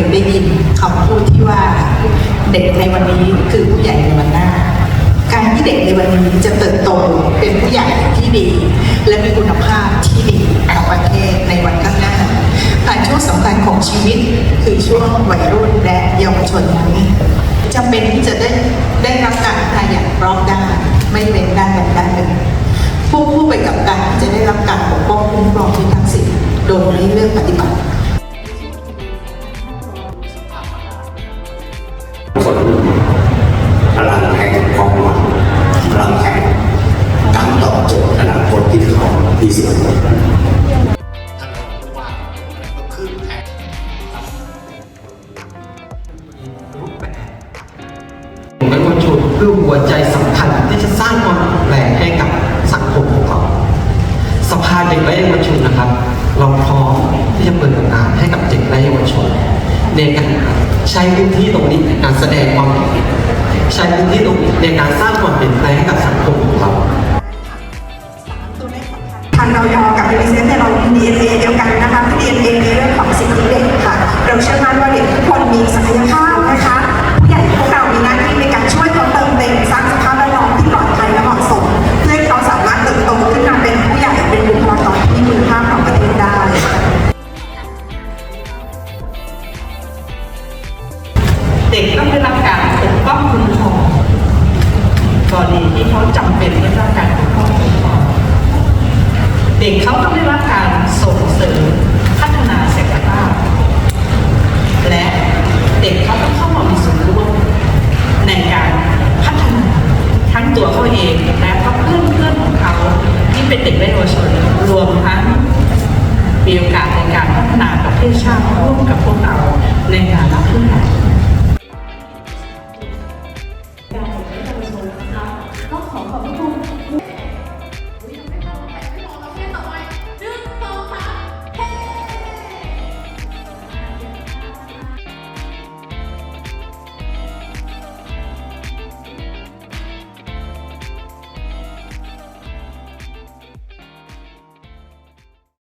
ยได้ยินคำพูดที่ว่าเด็กในวันนี้คือผู้ใหญ่ในวันหน้า การที่เด็กในวันนี้จะเติบโตเป็นผู้ใหญ่ที่ดี และมีคุณภาพที่ดีต่อประเทศในวันข้างหน้าผ่านช่วงสำคัญของชีวิตคือช่วงวัยรุ่นและเยาวชนนั้นจำเป็นที่จะได้ได้รับการพัฒนาอย่างรอบด้านไม่เว้นด้านใดด้านหนึ่งผู้ผู้ไปกับการจะได้รับการปกป้องคุ้มครองที่ทั้งสิ้นโดยไม่เลือกปฏิบัติ คนชุมคือหัวใจสำคัญที่จะสร้างความแปลงให้กับสังคมของเราสภาเด็กและเยาวชนนะครับ เราพร้อมที่จะเปิดโอกาสให้กับเด็กและเยาวชนในการใช้พื้นที่ตรงนี้ในการแสดงความคิดเห็นใช้พื้นที่ตรงนี้ในการสร้างความเปลี่ยนแปลงให้กับสังคมของเราางเรายอกับยูนิเซฟเนี่ยเรามี DNA เดียวกันนะคะดีเอ DNA ในเรื่องของสิทธิเด็กค่ะ เราเชื่อมั่นว่าเด็กทุก เด็กเขาต้องได้รับการส่งเสริมพัฒนาศักยภาพ และเด็กเขาต้องเข้ามามีส่วนร่วมในการพัฒนาทั้งตัวเขาเองและเพื่อนเพื่อนของเขาที่เป็นเด็กและเยาวชนรวมทั้งมีโอกาสในการพัฒนาประเทศชาติร่วมกับพวกเราในฐานะผู้นำการศึกษาเยาวชนะคะต้องขอขอบพระคุณ